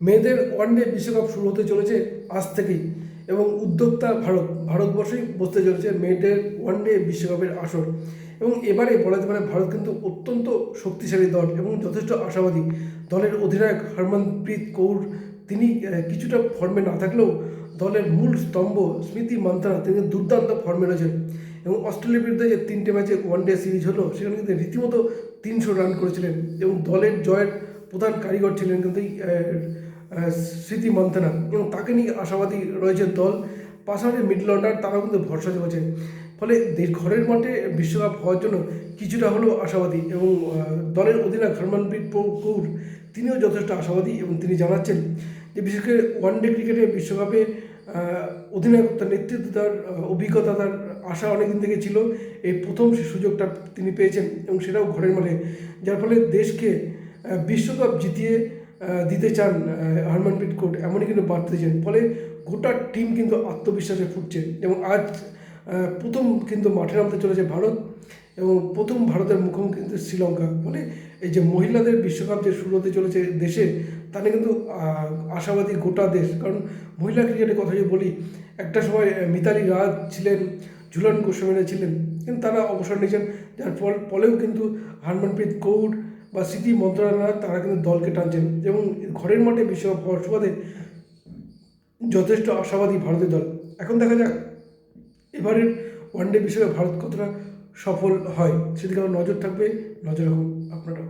মেয়েদের ওয়ানডে বিশ্বকাপ শুরু হতে চলেছে আজ থেকেই এবং উদ্যোক্তা ভারত ভারতবর্ষেই বসতে চলেছে মেয়েদের ওয়ানডে বিশ্বকাপের আসর। এবং এবারে বলা যেতে পারে ভারত কিন্তু অত্যন্ত শক্তিশালী দল এবং যথেষ্ট আশাবাদী। দলের অধিনায়ক হরমনপ্রীত কৌর তিনি কিছুটা ফর্মে না থাকলেও দলের মূল স্তম্ভ স্মৃতি মান্থানা তিনি দুর্দান্ত ফর্মে রয়েছেন। এবং অস্ট্রেলিয়ার বিরুদ্ধে যে তিনটে ম্যাচে ওয়ানডে সিরিজ হলো সেখানে কিন্তু রীতিমতো তিনশো রান করেছিলেন এবং দলের জয়ের প্রধান কারিগর ছিলেন কিন্তু এই, স্মৃতি মান্থানা এবং তাকে নিয়ে আশাবাদী রয়েছে দল। পাশাপাশি মিডল অর্ডার তারাও কিন্তু ভরসা জমেছে ফলে ঘরের মাঠে বিশ্বকাপ হওয়ার জন্য কিছুটা হলেও আশাবাদী এবং দলের অধিনায়ক হরমনপ্রীত কৌর তিনিও যথেষ্ট আশাবাদী এবং তিনি জানাচ্ছেন যে বিশেষ করে ওয়ানডে ক্রিকেটে বিশ্বকাপে আহ, অধিনায়কত্ব নেতৃত্ব তার অভিজ্ঞতা তার আশা অনেকদিন থেকে ছিল। এই প্রথম সে সুযোগটা তিনি পেয়েছেন এবং সেটাও ঘরের মাঠে। যার ফলে দেশকে বিশ্বকাপ জিতিয়ে দিতে চান আহ, কোর্ট এমনই কিন্তু বার্তা দিয়েছেন। ফলে গোটা টিম কিন্তু আত্মবিশ্বাসে ফুটছে। এবং আজ প্রথম কিন্তু মাঠে নামতে চলেছে ভারত এবং প্রথম ভারতের মুখোমুখি কিন্তু শ্রীলঙ্কা। মানে এই যে মহিলাদের বিশ্বকাপ যে শুরু হতে চলেছে দেশে তাহলে কিন্তু আশাবাদী গোটা দেশ। কারণ মহিলা ক্রিকেটের কথা যদি বলি একটা সময় মিতালি রাজ ছিলেন ঝুলন গোস্বামীরা ছিলেন কিন্তু তারা অবসর নিয়েছেন। যার ফল ফলেও কিন্তু হরমনপ্রীত কৌর বা স্মৃতি মন্ত্রণালয় তারা কিন্তু দলকে টানছেন। যেমন ঘরের মাঠে বিশ্বকাপ হওয়ার সুবাদে যথেষ্ট আশাবাদী ভারতীয় দল। এখন দেখা যাক, এবারের ওয়ানডে বিশ্বকাপে ভারত কতটা সফল হয়, সেদিকে আমার নজর থাকবে। নজর রাখুন আপনারা